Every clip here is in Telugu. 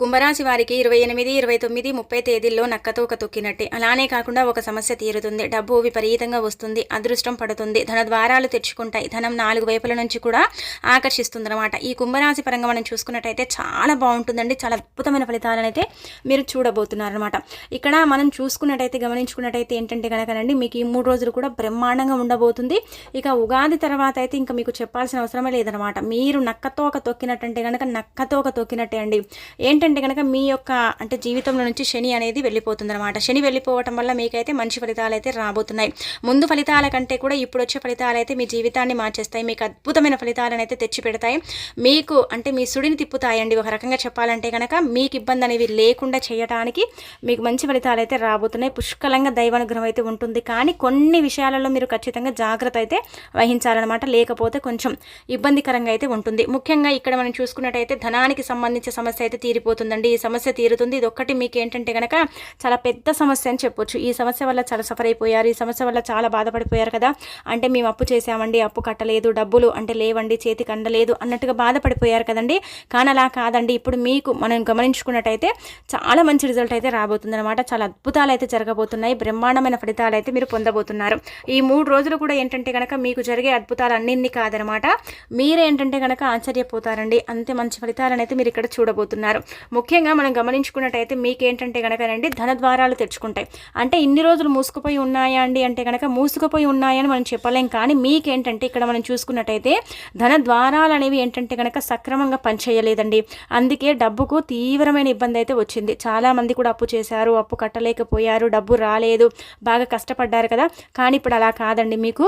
కుంభరాశి వారికి ఇరవై ఎనిమిది ఇరవై తొమ్మిది ముప్పై తేదీల్లో నక్కతోక తొక్కినట్టే. అలానే కాకుండా ఒక సమస్య తీరుతుంది. డబ్బు విపరీతంగా వస్తుంది అదృష్టం పడుతుంది ధన ద్వారాలు తెచ్చుకుంటాయి. ధనం నాలుగు వైపుల నుంచి కూడా ఆకర్షిస్తుంది అనమాట ఈ కుంభరాశి పరంగా మనం చూసుకున్నట్టయితే చాలా బాగుంటుందండి. చాలా అద్భుతమైన ఫలితాలను అయితే మీరు చూడబోతున్నారనమాట ఇక్కడ మనం చూసుకున్నట్టయితే గమనించుకున్నట్టయితే ఏంటంటే కనుకనండి మీకు ఈ మూడు రోజులు కూడా బ్రహ్మాండంగా ఉండబోతుంది. ఇక ఉగాది తర్వాత అయితే ఇంకా మీకు చెప్పాల్సిన అవసరమే లేదనమాట మీరు నక్కతోక తొక్కినట్టంటే కనుక నక్కతోక తొక్కినట్టే అండి. ఏంటంటే కనుక మీ యొక్క అంటే జీవితంలో నుంచి శని అనేది వెళ్ళిపోతుంది అనమాట శని వెళ్ళిపోవటం వల్ల మీకైతే మంచి ఫలితాలు అయితే రాబోతున్నాయి. ముందు ఫలితాల కంటే కూడా ఇప్పుడు వచ్చే ఫలితాలు అయితే మీ జీవితాన్ని మార్చేస్తాయి. మీకు అద్భుతమైన ఫలితాలను అయితే తెచ్చి పెడతాయి మీకు అంటే మీ సుడిని తిప్పుతాయండి. ఒక రకంగా చెప్పాలంటే కనుక మీకు ఇబ్బంది అనేవి లేకుండా చేయడానికి మీకు మంచి ఫలితాలు అయితే రాబోతున్నాయి. పుష్కలంగా దైవానుగ్రహం అయితే ఉంటుంది. కానీ కొన్ని విషయాలలో మీరు ఖచ్చితంగా జాగ్రత్త అయితే వహించాలన్నమాట. లేకపోతే కొంచెం ఇబ్బందికరంగా అయితే ఉంటుంది. ముఖ్యంగా ఇక్కడ మనం చూసుకున్నట్టయితే ధనానికి సంబంధించిన సమస్య అయితే తీరిపోతుంది. తీరిపోతుందండి ఈ సమస్య తీరుతుంది. ఇది ఒక్కటి మీకు ఏంటంటే కనుక చాలా పెద్ద సమస్య అని చెప్పొచ్చు. ఈ సమస్య వల్ల చాలా సఫర్ అయిపోయారు ఈ సమస్య వల్ల చాలా బాధపడిపోయారు కదా. అంటే మేము అప్పు చేసామండి అప్పు కట్టలేదు డబ్బులు అంటే లేవండి చేతికి అందలేదు అన్నట్టుగా బాధపడిపోయారు కదండి. కానీ అలా కాదండి. ఇప్పుడు మీకు మనం గమనించుకున్నట్టయితే చాలా మంచి రిజల్ట్ అయితే రాబోతుంది అనమాట చాలా అద్భుతాలు అయితే జరగబోతున్నాయి. బ్రహ్మాండమైన ఫలితాలు అయితే మీరు పొందబోతున్నారు. ఈ మూడు రోజులు కూడా ఏంటంటే కనుక మీకు జరిగే అద్భుతాలు అన్నింటినీ కాదనమాట మీరేంటంటే కనుక ఆశ్చర్యపోతారండి. అంతే మంచి ఫలితాలను అయితే మీరు ఇక్కడ చూడబోతున్నారు. ముఖ్యంగా మనం గమనించుకున్నట్టయితే మీకేంటంటే కనుకనండి ధన ద్వారాలు తెచ్చుకుంటాయి. అంటే ఇన్ని రోజులు మూసుకుపోయి ఉన్నాయా అండి అంటే కనుక మూసుకుపోయి ఉన్నాయని మనం చెప్పలేం. కానీ మీకేంటంటే ఇక్కడ మనం చూసుకున్నట్టయితే ధన ద్వారాలు అనేవి ఏంటంటే కనుక సక్రమంగా పనిచేయలేదండి. అందుకే డబ్బుకు తీవ్రమైన ఇబ్బంది అయితే వచ్చింది. చాలామంది కూడా అప్పు చేశారు అప్పు కట్టలేకపోయారు డబ్బు రాలేదు బాగా కష్టపడ్డారు కదా. కానీ ఇప్పుడు అలా కాదండి. మీకు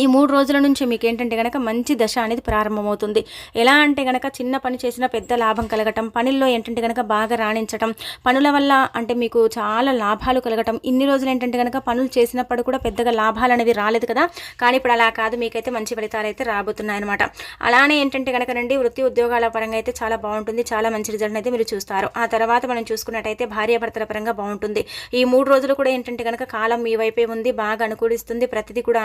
ఈ మూడు రోజుల నుంచి మీకు ఏంటంటే కనుక మంచి దశ అనేది ప్రారంభమవుతుంది. ఎలా అంటే కనుక చిన్న పని చేసినా పెద్ద లాభం కలగటం పనుల్లో ఏంటంటే కనుక బాగా రాణించటం పనుల వల్ల అంటే మీకు చాలా లాభాలు కలగటం ఇన్ని రోజులు ఏంటంటే కనుక పనులు చేసినప్పుడు కూడా పెద్దగా లాభాలు అనేవి రాలేదు కదా. కానీ ఇప్పుడు అలా కాదు మీకైతే మంచి ఫలితాలు అయితే రాబోతున్నాయి అనమాట అలానే ఏంటంటే కనుక రండి వృత్తి ఉద్యోగాల పరంగా అయితే చాలా బాగుంటుంది. చాలా మంచి రిజల్ట్ అయితే మీరు చూస్తారు. ఆ తర్వాత మనం చూసుకున్నట్టయితే భార్యాభర్తల పరంగా బాగుంటుంది. ఈ మూడు రోజులు కూడా ఏంటంటే కనుక కాలం మీ వైపే ఉంది బాగా అనుకూలిస్తుంది. ప్రతిదీ కూడా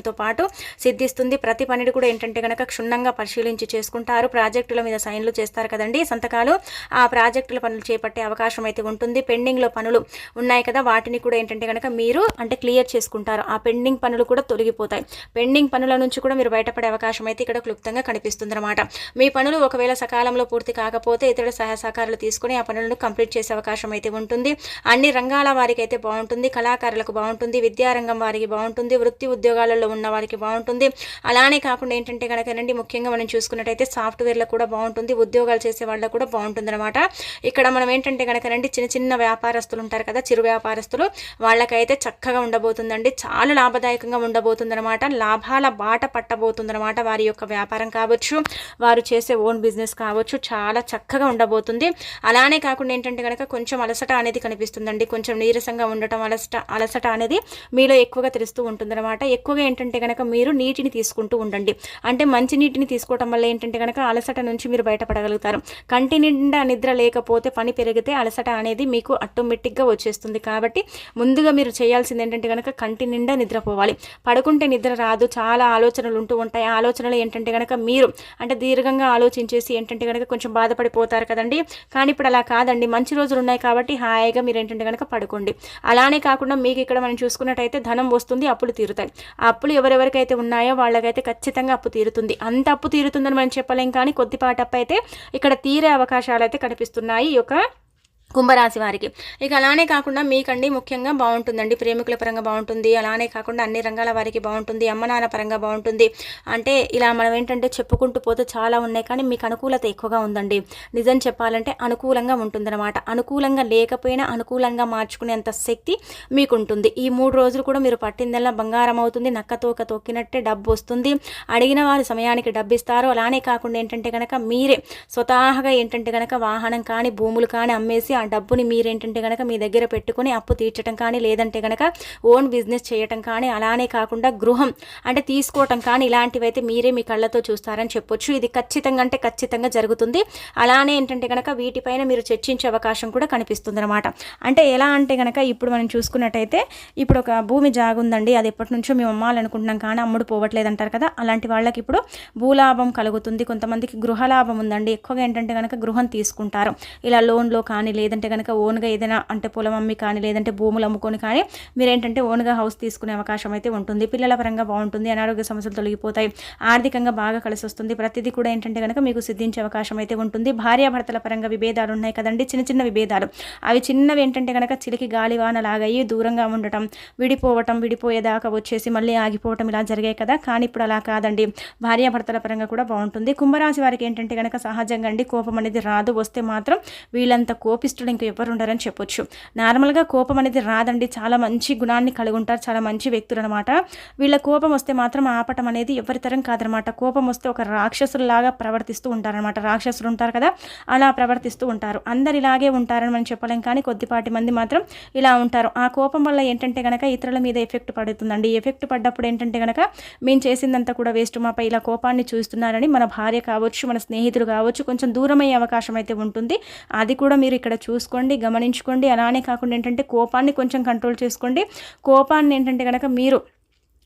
అనుకూలించడంతో పాటు సిద్ధిస్తుంది. ప్రతి పనిని కూడా ఏంటంటే కనుక క్షుణ్ణంగా పరిశీలించి చేసుకుంటారు. ప్రాజెక్టుల మీద సైన్లు చేస్తారు కదండి. సంతకాలు ఆ ప్రాజెక్టుల పనులు చేపట్టే అవకాశం అయితే ఉంటుంది. పెండింగ్లో పనులు ఉన్నాయి కదా వాటిని కూడా ఏంటంటే కనుక మీరు అంటే క్లియర్ చేసుకుంటారు. ఆ పెండింగ్ పనులు కూడా తొలగిపోతాయి. పెండింగ్ పనుల నుంచి కూడా మీరు బయటపడే అవకాశం అయితే ఇక్కడ క్లుప్తంగా కనిపిస్తుంది అనమాట మీ పనులు ఒకవేళ సకాలంలో పూర్తి కాకపోతే ఇతరుల సహాయ సహకారాలు తీసుకుని ఆ పనులను కంప్లీట్ చేసే అవకాశం అయితే ఉంటుంది. అన్ని రంగాల వారికి అయితే బాగుంటుంది. కళాకారులకు బాగుంటుంది. విద్యారంగం వారికి బాగుంటుంది. వృత్తి ఉద్యోగాలలో ఉన్న వారికి బాగుంటుంది. అలానే కాకుండా ఏంటంటే కనుకనండి ముఖ్యంగా మనం చూసుకున్నట్టయితే సాఫ్ట్వేర్లో కూడా బాగుంటుంది. ఉద్యోగాలు చేసే వాళ్ళకు కూడా బాగుంటుంది అనమాట ఇక్కడ మనం ఏంటంటే కనుకనండి చిన్న చిన్న వ్యాపారస్తులు ఉంటారు కదా చిరు వ్యాపారస్తులు వాళ్ళకైతే చక్కగా ఉండబోతుందండి. చాలా లాభదాయకంగా ఉండబోతుంది అనమాట లాభాల బాట పట్టబోతుంది అనమాట వారి యొక్క వ్యాపారం కావచ్చు వారు చేసే ఓన్ బిజినెస్ కావచ్చు. చాలా చక్కగా ఉండబోతుంది. అలానే కాకుండా ఏంటంటే కనుక కొంచెం అలసట అనేది కనిపిస్తుందండి. కొంచెం నీరసంగా ఉండటం అలసట అలసట అనేది మీలో ఎక్కువగా తెలుస్తూ ఉంటుందన్నమాట. ఎక్కువగా ఏంటంటే ఏంటంటే కనుక మీరు నీటిని తీసుకుంటూ ఉండండి. అంటే మంచి నీటిని తీసుకోవటం వల్ల ఏంటంటే కనుక అలసట నుంచి మీరు బయటపడగలుగుతారు. కంటి నిండా నిద్ర లేకపోతే పని పెరిగితే అలసట అనేది మీకు ఆటోమేటిక్గా వచ్చేస్తుంది. కాబట్టి ముందుగా మీరు చేయాల్సింది ఏంటంటే కనుక కంటి నిండా నిద్రపోవాలి. పడుకుంటే నిద్ర రాదు చాలా ఆలోచనలు ఉంటూ ఉంటాయి. ఆ ఆలోచనలు ఏంటంటే కనుక మీరు అంటే దీర్ఘంగా ఆలోచించేసి ఏంటంటే కనుక కొంచెం బాధపడిపోతారు కదండి. కానీ ఇప్పుడు అలా కాదండి. మంచి రోజులు ఉన్నాయి కాబట్టి హాయిగా మీరు ఏంటంటే కనుక పడుకోండి. అలానే కాకుండా మీకు ఇక్కడ మనం చూసుకున్నట్టయితే ధనం వస్తుంది అప్పులు తీరుతాయి. ఆ అప్పులు ఎవరెవరికైతే ఉన్నాయో వాళ్ళకైతే ఖచ్చితంగా అప్పు తీరుతుంది. అంత అప్పు తీరుతుందని మనం చెప్పలేం కానీ కొద్దిపాటి అప్పు అయితే ఇక్కడ తీరే అవకాశాలు అయితే కనిపిస్తున్నాయి. ఈ యొక్క కుంభరాశి వారికి. ఇక అలానే కాకుండా మీకండి ముఖ్యంగా బాగుంటుందండి. ప్రేమికుల పరంగా బాగుంటుంది. అలానే కాకుండా అన్ని రంగాల వారికి బాగుంటుంది. అమ్మ నాన్న పరంగా బాగుంటుంది. అంటే ఇలా మనం ఏంటంటే చెప్పుకుంటూ పోతే చాలా ఉన్నాయి. కానీ మీకు అనుకూలత ఎక్కువగా ఉందండి. నిజం చెప్పాలంటే అనుకూలంగా ఉంటుందన్నమాట. అనుకూలంగా లేకపోయినా అనుకూలంగా మార్చుకునేంత శక్తి మీకు ఉంటుంది ఈ మూడు రోజులు కూడా మీరు పట్టిందల్లా బంగారం అవుతుంది. నక్క తోక తొక్కినట్టే డబ్బు వస్తుంది. అడిగిన వారు సమయానికి డబ్బు ఇస్తారు అలానే కాకుండా ఏంటంటే కనుక మీరే స్వతహాగా ఏంటంటే కనుక వాహనం కానీ భూములు కానీ అమ్మేసి ఆ డబ్బుని మీరేంటంటే కనుక మీ దగ్గర పెట్టుకుని అప్పు తీర్చడం కానీ లేదంటే కనుక ఓన్ బిజినెస్ చేయటం కానీ అలానే కాకుండా గృహం అంటే తీసుకోవటం కానీ ఇలాంటివైతే మీరే మీ కళ్ళతో చూస్తారని చెప్పొచ్చు. ఇది ఖచ్చితంగా అంటే ఖచ్చితంగా జరుగుతుంది. అలానే ఏంటంటే కనుక వీటిపైన మీరు చర్చించే అవకాశం కూడా కనిపిస్తుంది అనమాట అంటే ఎలా అంటే కనుక ఇప్పుడు మనం చూసుకున్నట్టయితే ఇప్పుడు ఒక భూమి జాగుందండి. అది ఎప్పటి నుంచో మేము అమ్మాలనుకుంటున్నాం కానీ అమ్ముడు పోవట్లేదు అంటారు కదా. అలాంటి వాళ్ళకి ఇప్పుడు భూలాభం కలుగుతుంది. కొంతమందికి గృహలాభం ఉందండి. ఎక్కువగా ఏంటంటే కనుక గృహం తీసుకుంటారు. ఇలా లోన్లో కానీ లేదు లేదంటే కనుక ఓన్గా ఏదైనా అంటే పొలం అమ్మి కానీ లేదంటే భూములు అమ్ముకొని కానీ మీరు ఏంటంటే ఓన్గా హౌస్ తీసుకునే అవకాశం అయితే ఉంటుంది. పిల్లల పరంగా బాగుంటుంది. అనారోగ్య సమస్యలు తొలగిపోతాయి. ఆర్థికంగా బాగా కలిసి వస్తుంది. ప్రతిదీ కూడా ఏంటంటే కనుక మీకు సిద్ధించే అవకాశం అయితే ఉంటుంది. భార్యాభర్తల పరంగా విభేదాలు ఉన్నాయి కదండి. చిన్న చిన్న విభేదాలు. అవి చిన్నవి ఏంటంటే కనుక చిలికి గాలివాన లాగాయి దూరంగా ఉండటం విడిపోవటం విడిపోయేదాకా వచ్చేసి మళ్ళీ ఆగిపోవటం ఇలా జరిగాయి కదా. కానీ ఇప్పుడు అలా కాదండి. భార్యాభర్తల పరంగా కూడా బాగుంటుంది. కుంభరాశి వారికి ఏంటంటే కనుక సహజంగా అండి. కోపం అనేది రాదు. వస్తే మాత్రం వీళ్ళంత ఇష్టడు ఇంకా ఎవరు ఉండరని చెప్పొచ్చు. నార్మల్గా కోపం అనేది రాదండి. చాలా మంచి గుణాన్ని కలిగి ఉంటారు. చాలా మంచి వ్యక్తులు అనమాట వీళ్ళ కోపం వస్తే మాత్రం ఆపటం అనేది ఎవరి తరం కాదనమాట. కోపం వస్తే ఒక రాక్షసులాగా ప్రవర్తిస్తూ ఉంటారనమాట. రాక్షసులు ఉంటారు కదా అలా ప్రవర్తిస్తూ ఉంటారు. అందరు ఇలాగే ఉంటారని మనం చెప్పలేం. కానీ కొద్దిపాటి మంది మాత్రం ఇలా ఉంటారు. ఆ కోపం వల్ల ఏంటంటే కనుక ఇతరుల మీద ఎఫెక్ట్ పడుతుందండి. ఎఫెక్ట్ పడ్డప్పుడు ఏంటంటే కనుక మేము చేసిందంతా కూడా వేస్ట్. మాపై ఇలా కోపాన్ని చూస్తున్నారని మన భార్య కావచ్చు మన స్నేహితులు కావచ్చు కొంచెం దూరమయ్యే అవకాశం అయితే ఉంటుంది. అది కూడా మీరు ఇక్కడ చూ చూసుకోండి గమనించుకోండి. అలానే కాకుండా ఏంటంటే కోపాన్ని కొంచెం కంట్రోల్ చేసుకోండి. కోపాన్ని ఏంటంటే కనుక మీరు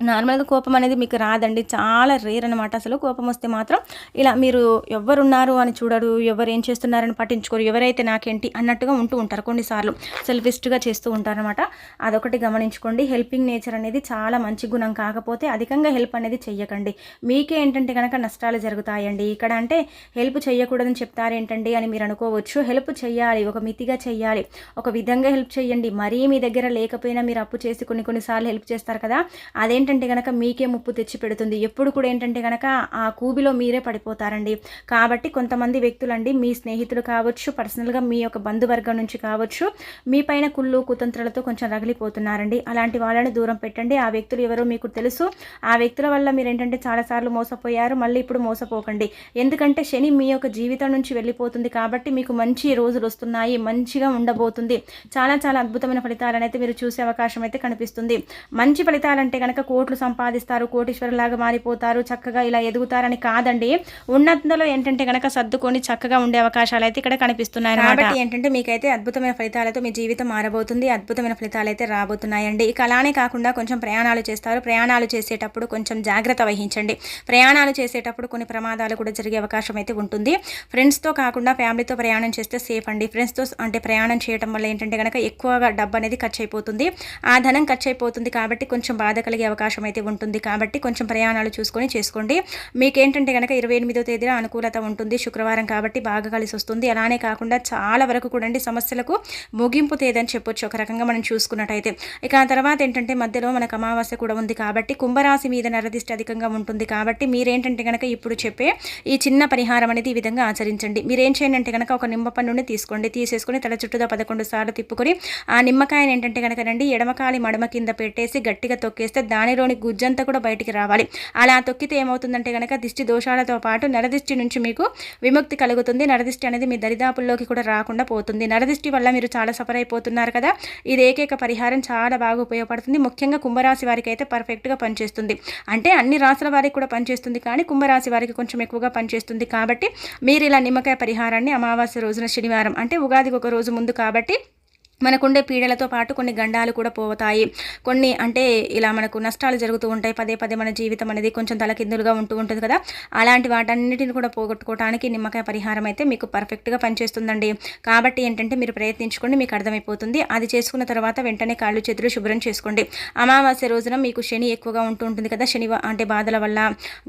నార్మల్గా కోపం అనేది మీకు రాదండి. చాలా రేర్ అనమాట అసలు కోపం వస్తే మాత్రం ఇలా మీరు ఎవరున్నారు అని చూడరు ఎవరు ఏం చేస్తున్నారని పట్టించుకోరు ఎవరైతే నాకేంటి అన్నట్టుగా ఉంటూ ఉంటారు కొన్నిసార్లు. సెల్ఫిస్ట్గా చేస్తూ ఉంటారనమాట అదొకటి గమనించుకోండి. హెల్పింగ్ నేచర్ అనేది చాలా మంచి గుణం కాకపోతే అధికంగా హెల్ప్ అనేది చెయ్యకండి. మీకే ఏంటంటే కనుక నష్టాలు జరుగుతాయండి. ఇక్కడ అంటే హెల్ప్ చేయకూడదని చెప్తారేంటండి అని మీరు అనుకోవచ్చు. హెల్ప్ చేయాలి ఒక మితిగా చేయాలి ఒక విధంగా హెల్ప్ చేయండి మరీ మీ దగ్గర లేకపోయినా మీరు అప్పు చేసి కొన్ని కొన్నిసార్లు హెల్ప్ చేస్తారు కదా. అదేంటి ఏంటంటే కనుక మీకే ముప్పు తెచ్చి పెడుతుంది. ఎప్పుడు కూడా ఏంటంటే కనుక ఆ కూబిలో మీరే పడిపోతారండి. కాబట్టి కొంతమంది వ్యక్తులండి మీ స్నేహితులు కావచ్చు పర్సనల్గా మీ యొక్క బంధువర్గం నుంచి కావచ్చు మీ పైన కుళ్ళు కుతంత్రాలతో కొంచెం రగిలిపోతున్నారండి. అలాంటి వాళ్ళని దూరం పెట్టండి. ఆ వ్యక్తులు ఎవరో మీకు తెలుసు. ఆ వ్యక్తుల వల్ల మీరు ఏంటంటే చాలాసార్లు మోసపోయారు. మళ్ళీ ఇప్పుడు మోసపోకండి. ఎందుకంటే శని మీ యొక్క జీవితం నుంచి వెళ్ళిపోతుంది. కాబట్టి మీకు మంచి రోజులు వస్తున్నాయి. మంచిగా ఉండబోతుంది. చాలా చాలా అద్భుతమైన ఫలితాలను అయితే మీరు చూసే అవకాశం అయితే కనిపిస్తుంది. మంచి ఫలితాలంటే కనుక కోట్లు సంపాదిస్తారు కోటీశ్వరులాగా మారిపోతారు చక్కగా ఇలా ఎదుగుతారని కాదండి. ఉన్నతలో ఏంటంటే కనుక సర్దుకొని చక్కగా ఉండే అవకాశాలు అయితే ఇక్కడ కనిపిస్తున్నాయి కాబట్టి ఏంటంటే మీకైతే అద్భుతమైన ఫలితాలతో మీ జీవితం మారబోతుంది అద్భుతమైన ఫలితాలు అయితే రాబోతున్నాయండి. ఇక అలానే కాకుండా కొంచెం ప్రయాణాలు చేస్తారు. ప్రయాణాలు చేసేటప్పుడు కొంచెం జాగ్రత్త వహించండి. ప్రయాణాలు చేసేటప్పుడు కొన్ని ప్రమాదాలు కూడా జరిగే అవకాశం అయితే ఉంటుంది. ఫ్రెండ్స్తో కాకుండా ఫ్యామిలీతో ప్రయాణం చేస్తే సేఫ్ అండి. ఫ్రెండ్స్తో అంటే ప్రయాణం చేయడం వల్ల ఏంటంటే కనుక ఎక్కువగా డబ్బు అనేది ఖర్చు అయిపోతుంది. ఆ ధనం ఖర్చు అయిపోతుంది కాబట్టి కొంచెం బాధ కలిగే అవకాశం అయితే ఉంటుంది. కాబట్టి కొంచెం ప్రయాణాలు చూసుకొని చేసుకోండి. మీకేంటంటే కనుక ఇరవై ఎనిమిదో తేదీన అనుకూలత ఉంటుంది. శుక్రవారం కాబట్టి బాగా కలిసి వస్తుంది. అలానే కాకుండా చాలా వరకు కూడా సమస్యలకు ముగింపు తేదీ అని చెప్పొచ్చు. ఒక రకంగా మనం చూసుకున్నట్టయితే. ఇక ఆ తర్వాత ఏంటంటే మధ్యలో మనకు అమావాస్య కూడా ఉంది కాబట్టి కుంభరాశి మీద నరదిష్ట అధికంగా ఉంటుంది. కాబట్టి మీరేంటంటే కనుక ఇప్పుడు చెప్పే ఈ చిన్న పరిహారం అనేది ఈ విధంగా ఆచరించండి. మీరేం చేయండి అంటే కనుక ఒక నిమ్మ పండుని తీసుకోండి. తీసేసుకొని తల చుట్టూతో పదకొండు సార్లు తిప్పుకొని ఆ నిమ్మకాయని ఏంటంటే కనుక రండి. ఎడమకాలి మడమ కింద పెట్టేసి గట్టిగా తొక్కేస్తే దానిలోని గుజ్జంతా కూడా బయటికి రావాలి. అలా తొక్కితే ఏమవుతుందంటే కనుక దిష్టి దోషాలతో పాటు నరదిష్టి నుంచి మీకు విముక్తి కలుగుతుంది. నరదిష్టి అనేది మీ దరిదాపుల్లోకి కూడా రాకుండా పోతుంది. నరదిష్టి వల్ల మీరు చాలా సఫర్ అయిపోతున్నారు కదా. ఇది ఏకైక పరిహారం. చాలా బాగా ఉపయోగపడుతుంది. ముఖ్యంగా కుంభరాశి వారికి అయితే పర్ఫెక్ట్గా పనిచేస్తుంది. అంటే అన్ని రాసుల వారికి కూడా పనిచేస్తుంది కానీ కుంభరాశి వారికి కొంచెం ఎక్కువగా పనిచేస్తుంది కాబట్టి మీరు ఇలా నిమ్మకాయ పరిహారాన్ని అమావాస్య రోజున శనివారం అంటే ఉగాదికి ఒక రోజు ముందు కాబట్టి మనకుండే పీడలతో పాటు కొన్ని గండాలు కూడా పోతాయి. కొన్ని అంటే ఇలా మనకు నష్టాలు జరుగుతూ ఉంటాయి. పదే పదే మన జీవితం అనేది కొంచెం తలకిందులుగా ఉంటూ ఉంటుంది కదా. అలాంటి వాటన్నిటిని కూడా పోగొట్టుకోవడానికి నిమ్మకాయ పరిహారం అయితే మీకు పర్ఫెక్ట్గా పనిచేస్తుందండి. కాబట్టి ఏంటంటే మీరు ప్రయత్నించుకోండి మీకు అర్థమైపోతుంది. అది చేసుకున్న తర్వాత వెంటనే కాళ్ళు చేతులు శుభ్రం చేసుకోండి. అమావాస్య రోజున మీకు శని ఎక్కువగా ఉంటూ ఉంటుంది కదా. శని అంటే బాధల వల్ల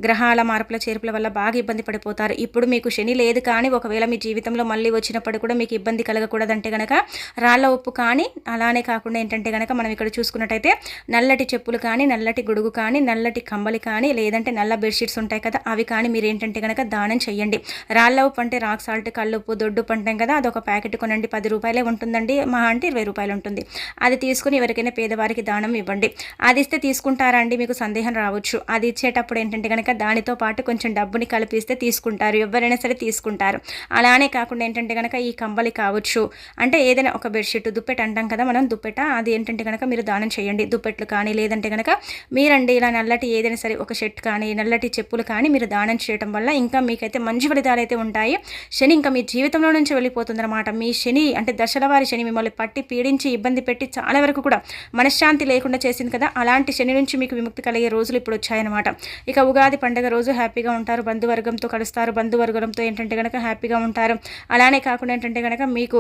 గ్రహాల మార్పుల చేర్పుల వల్ల బాగా ఇబ్బంది పడిపోతారు. ఇప్పుడు మీకు శని లేదు కానీ ఒకవేళ మీ జీవితంలో మళ్ళీ వచ్చినప్పుడు కూడా మీకు ఇబ్బంది కలగకూడదంటే కనుక రాళ్ళ ఉప్పు కానీ అలానే కాకుండా ఏంటంటే కనుక మనం ఇక్కడ చూసుకున్నట్టయితే నల్లటి చెప్పులు కానీ నల్లటి గొడుగు కానీ నల్లటి కంబలి కానీ లేదంటే నల్ల బెడ్షీట్స్ ఉంటాయి కదా అవి కానీ మీరు ఏంటంటే కనుక దానం చేయండి రాళ్ళ ఉప్పు అంటే రాక్ సాల్ట్ కల్లుప్పు దొడ్డు పంటాం కదా అదొక ప్యాకెట్ కొనండి పది రూపాయలే ఉంటుందండి మా అంటే ఇరవై రూపాయలు ఉంటుంది. అది తీసుకుని ఎవరికైనా పేదవారికి దానం ఇవ్వండి. అది ఇస్తే తీసుకుంటారా అండి? మీకు సందేహం రావచ్చు. అది ఇచ్చేటప్పుడు ఏంటంటే కనుక దానితో పాటు కొంచెం డబ్బుని కలిపిస్తే తీసుకుంటారు. ఎవరైనా సరే తీసుకుంటారు. అలానే కాకుండా ఏంటంటే కనుక ఈ కంబలి కావచ్చు. అంటే ఏదైనా ఒక బెడ్షీట్ దుప్పెట అంటాం కదా మనం దుప్పెట? అది ఏంటంటే కనుక మీరు దానం చేయండి. దుప్పెట్లు కానీ లేదంటే కనుక మీరండి ఇలా నల్లటి ఏదైనా సరే ఒక షర్ట్ కానీ నల్లటి చెప్పులు కానీ మీరు దానం చేయడం వల్ల ఇంకా మీకైతే మంచి ఫలితాలు అయితే ఉంటాయి. శని ఇంకా మీ జీవితంలో నుంచి వెళ్ళిపోతుందన్నమాట. మీ శని అంటే దశల వారి శని మిమ్మల్ని పట్టి పీడించి ఇబ్బంది పెట్టి చాలా వరకు కూడా మనశ్శాంతి లేకుండా చేసింది కదా. అలాంటి శని నుంచి మీకు విముక్తి కలిగే రోజులు ఇప్పుడు వచ్చాయన్నమాట. ఇక ఉగాది పండుగ రోజు హ్యాపీగా ఉంటారు. బంధువర్గంతో కలుస్తారు. బంధువర్గంతో ఏంటంటే కనుక హ్యాపీగా ఉంటారు. అలానే కాకుండా ఏంటంటే కనుక మీకు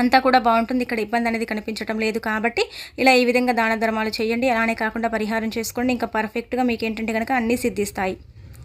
అంతా కూడా బాగుంటుంది. ఇక్కడ ఇబ్బంది అనేది కనిపించడం లేదు కాబట్టి ఇలా ఈ విధంగా దాన ధర్మాలు చేయండి. అలానే కాకుండా పరిహారం చేసుకోండి. ఇంకా పర్ఫెక్ట్గా మీకు ఏంటంటే కనుక అన్నీ సిద్ధిస్తాయి.